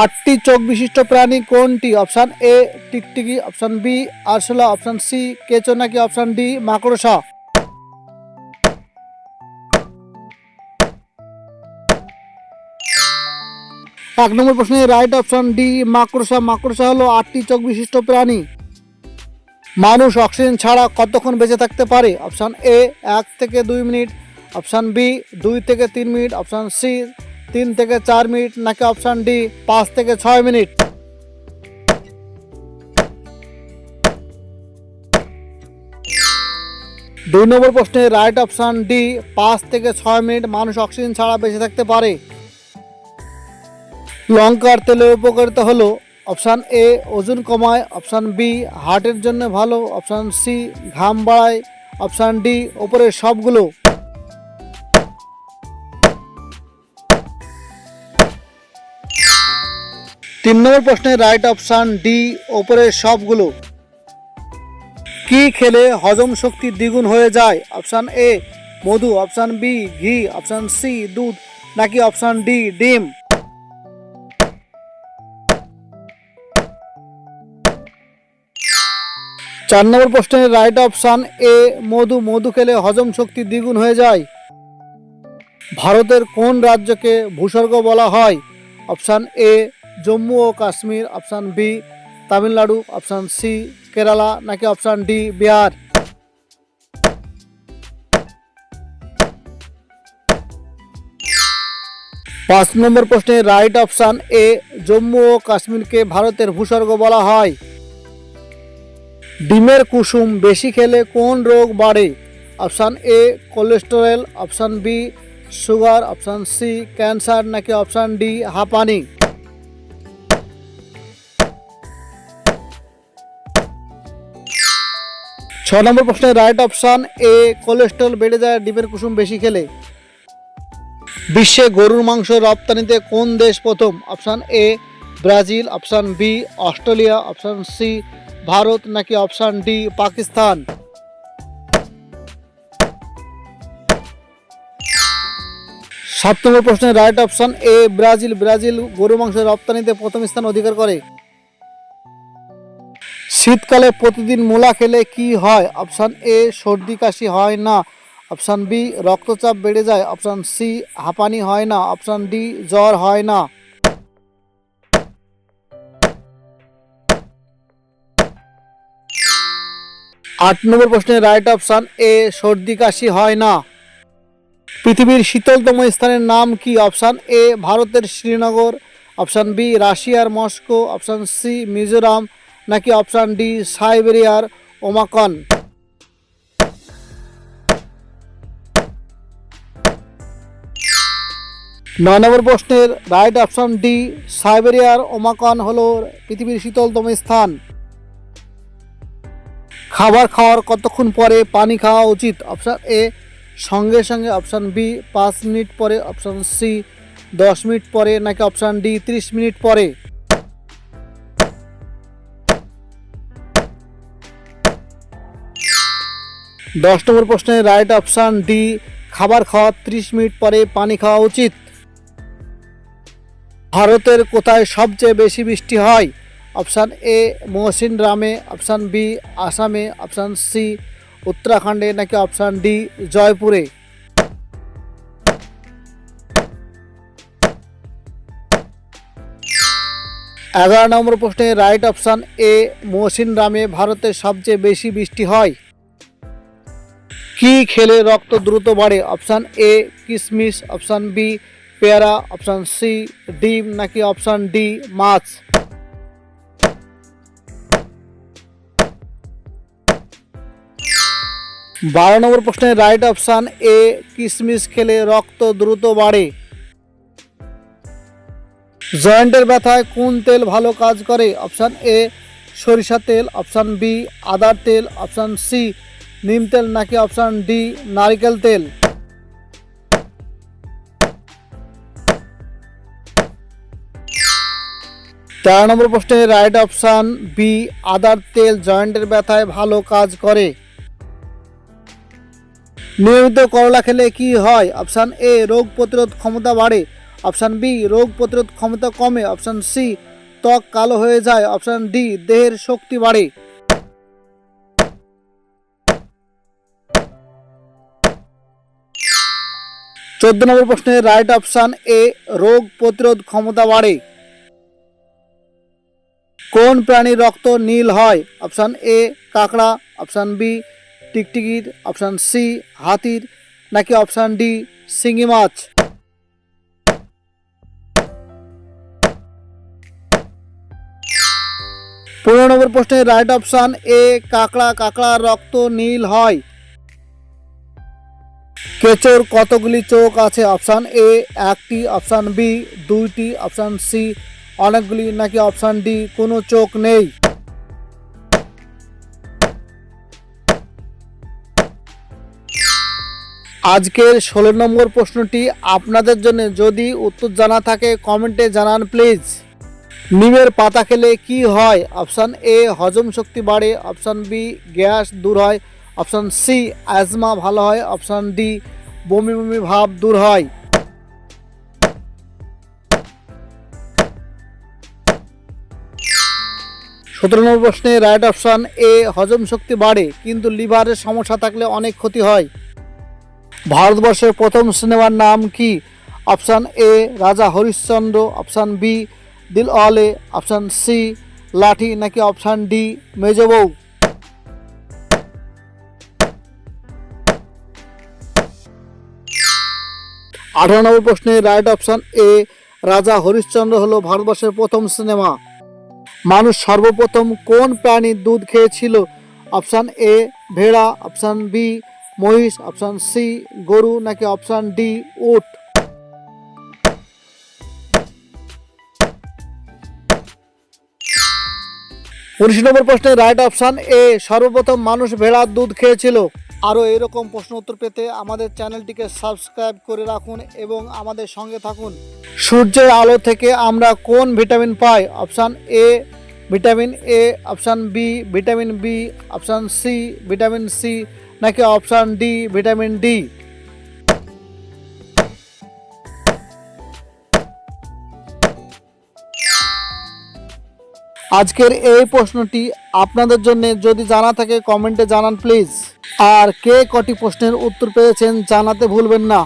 আটটি চোখ বিশিষ্ট প্রাণী কোনটি? অপশান এ টিকটিকি। অপশান বি আরশোলা। অপশান সি কেঁচো নাকি অপশান ডি মাকড়সা। এক নম্বর প্রশ্নের রাইট অপশন ডি মাকড়সা। মাকড়সা হলো আটটি চোখ বিশিষ্ট প্রাণী। মানুষ অক্সিজেন ছাড়া কতক্ষণ বেঁচে থাকতে পারে? অপশান এ এক থেকে দুই মিনিট। অপশান বি দুই থেকে তিন মিনিট। অপশান সি তিন থেকে চার মিনিট নাকি অপশান ডি পাঁচ থেকে ছয় মিনিট। দুই নম্বর প্রশ্নে রাইট অপশান ডি পাঁচ থেকে ছয় মিনিট মানুষ অক্সিজেন ছাড়া বেঁচে থাকতে পারে। লঙ্কার তেলের উপকারিতা হলো অপশান এ ওজন কমায় অপশান বি হার্টের জন্য ভালো অপশান সি ঘাম বাড়ায় অপশান ডি ওপরের সবগুলো। তিন নম্বর প্রশ্নের রাইট অপশান ডি ওপরের সবগুলো। কি খেলে হজম শক্তি দ্বিগুণ হয়ে যায়? অপশান এ মধু। অপশান বি ঘি। অপশান সি দুধ। নাকি অপশান ডি ডিম? চার নম্বর প্রশ্নের রাইট অপশান এ মধু। মধু খেলে হজম শক্তি দ্বিগুণ হয়ে যায়। ভারতের কোন রাজ্যকে ভূস্বর্গ বলা হয়? Option A Jammu O Kashmir option B Tamil Nadu option C Kerala নাকি অপশান ডি বিহার পাঁচ নম্বর প্রশ্নের রাইট অপশান এ জম্মু ও কাশ্মীরকে ভারতের ভূস্বর্গ বলা হয়। ডিমের কুসুম বেশি খেলে কোন রোগ বাড়ে? Option A cholesterol option B sugar option C cancer নাকি অপশান ডি হাঁপানি? ছ নম্বর প্রশ্নের রাইট অপশান এ কোলেস্ট্রল বেড়ে যায়, ডিমের কুসুম বেশি খেলে। বিশ্বে গরুর মাংস রপ্তানিতে কোন দেশ প্রথম? Option A Brazil option B Australia option C Bharat, নাকি অপশান ডি পাকিস্তান? সাত নম্বর প্রশ্নের right option A Brazil. Brazil গরু মাংস রপ্তানিতে প্রথম স্থান অধিকার করে। শীতকালে প্রতিদিন মূলা খেলে কি হয়? অপশান এ, সর্দি কাশি হয় না। অপশান বি, রক্তচাপ বেড়ে যায়। অপশান সি, হাঁপানি হয় না। অপশান ডি, জ্বর হয় না। আট নম্বর প্রশ্নের রাইট অপশান এ, সর্দি কাশি হয় না। পৃথিবীর শীতলতম স্থানের নাম কি? অপশান এ, ভারতের শ্রীনগর। অপশান বি, রাশিয়ার মস্কো। Option C, Mizoram. নাকি অপশান ডি, সাইবেরিয়ার ওমাকন? নয় নম্বর প্রশ্নের রাইট অপশান ডি, সাইবেরিয়ার ওমাকন হলো পৃথিবীর শীতলতম স্থান। খাবার খাওয়ার কতক্ষণ পরে পানি খাওয়া উচিত? অপশান এ, সঙ্গে সঙ্গে অপশান বি, পাঁচ মিনিট পরে। অপশান সি, দশ মিনিট পরে। নাকি অপশান ডি, ত্রিশ মিনিট পরে? দশ নম্বর প্রশ্নে রাইট অপশান ডি, খাবার খাওয়ার ত্রিশ মিনিট পরে পানি খাওয়া উচিত। ভারতের কোথায় সবচেয়ে বেশি বৃষ্টি হয়? অপশান এ, মহসিন রামে, অপশান বি, আসামে, অপশান সি, উত্তরাখণ্ডে নাকি অপশান ডি, জয়পুরে? এগারো নম্বর প্রশ্নে রাইট অপশান এ, মহসিন রামে ভারতের সবচেয়ে বেশি বৃষ্টি হয়? কি খেলে রক্ত দ্রুত বাড়ে? অপশান এ কিশমিশ অপশান বি পেয়ারা। অপশান সি ডিম, নাকি অপশান ডি মাছ? বারো নম্বর প্রশ্নের রাইট অপশান এ কিশমিশ খেলে রক্ত দ্রুত বাড়ে। জয়েন্টের ব্যথায় কোন তেল ভালো কাজ করে? অপশান এ সরিষা তেল। অপশান বি আদার তেল। অপশান সি নিম তেল নাকি অপশান ডি, নারকেল তেল? তেরো নম্বর প্রশ্নের রাইট অপশান বি, আদার তেল জয়েন্টের ব্যথায় ভালো কাজ করে। নিয়মিত করলা খেলে কি হয়? অপশান এ, রোগ প্রতিরোধ ক্ষমতা বাড়ে। অপশান বি, রোগ প্রতিরোধ ক্ষমতা কমে। অপশান সি, ত্বক কালো হয়ে যায়। অপশান ডি, দেহের শক্তি বাড়ে। চোদ্দ নম্বর প্রশ্নের রাইট অপশান এ রোগ প্রতিরোধ ক্ষমতা বাড়ে। কোন প্রাণীর রক্ত নীল হয়? অপশান এ কাঁকড়া অপশান বি টিকটিকির অপশান সি হাতির, নাকি অপশান ডি শিঙি মাছ? পনেরো নম্বর প্রশ্নের রাইট অপশান এ কাঁকড়া, কাঁকড়ার রক্ত নীল হয়। কেচোর কতগুলি চোখ আছে? অপশান এ একটি। অপশান বি দুইটি। অপশান সি অনেকগুলি। নাকি অপশান ডি কোনো চোখ নেই? আজকের ষোলো নম্বর প্রশ্নটি আপনাদের জন্য। যদি উত্তর জানা থাকে, কমেন্টে জানান প্লিজ। নিমের পাতা খেলে কি হয়? অপশান এ হজম শক্তি বাড়ে। অপশান বি গ্যাস দূর হয়। অপশান সি অ্যাজমা ভালো হয়। অপশান ডি বমি বমি ভাব দূর হয়। সতেরো নম্বর প্রশ্নে রাইট অপশান এ হজম শক্তি বাড়ে, কিন্তু লিভারের সমস্যা থাকলে অনেক ক্ষতি হয়। ভারতবর্ষের প্রথম সিনেমার নাম কি? অপশান এ রাজা হরিশ্চন্দ্র। অপশান বি দিল আলে অপশান সি লাঠি। নাকি অপশান ডি মেজবউ আঠারো নম্বর প্রশ্নে রাইট অপশান এ, রাজা হরিশ্চন্দ্র হলো ভারতবর্ষের প্রথম সিনেমা। মানুষ সর্বপ্রথম কোন প্রাণীর দুধ খেয়েছিল? অপশান এ, ভেড়া, অপশান বি, মহিষ, অপশান সি, গরু, নাকি অপশান ডি, উট? উনিশ নম্বর প্রশ্নের রাইট অপশান এ, সর্বপ্রথম মানুষ ভেড়ার দুধ খেয়েছিল? আরও এরকম প্রশ্ন উত্তর পেতে আমাদের চ্যানেলটিকে সাবস্ক্রাইব করে রাখুন এবং আমাদের সঙ্গে থাকুন। সূর্যের আলো থেকে আমরা কোন vitamin pi? Option A vitamin A option B vitamin B option C vitamin C নাকি অপশান ডি ভিটামিন ডি আজকের এই প্রশ্নটি আপনাদের জন্য যদি জানা থাকে, কমেন্টে জানান, প্লিজ। আর কে কটি প্রশ্নের উত্তর পেয়েছেন জানাতে ভুলবেন না।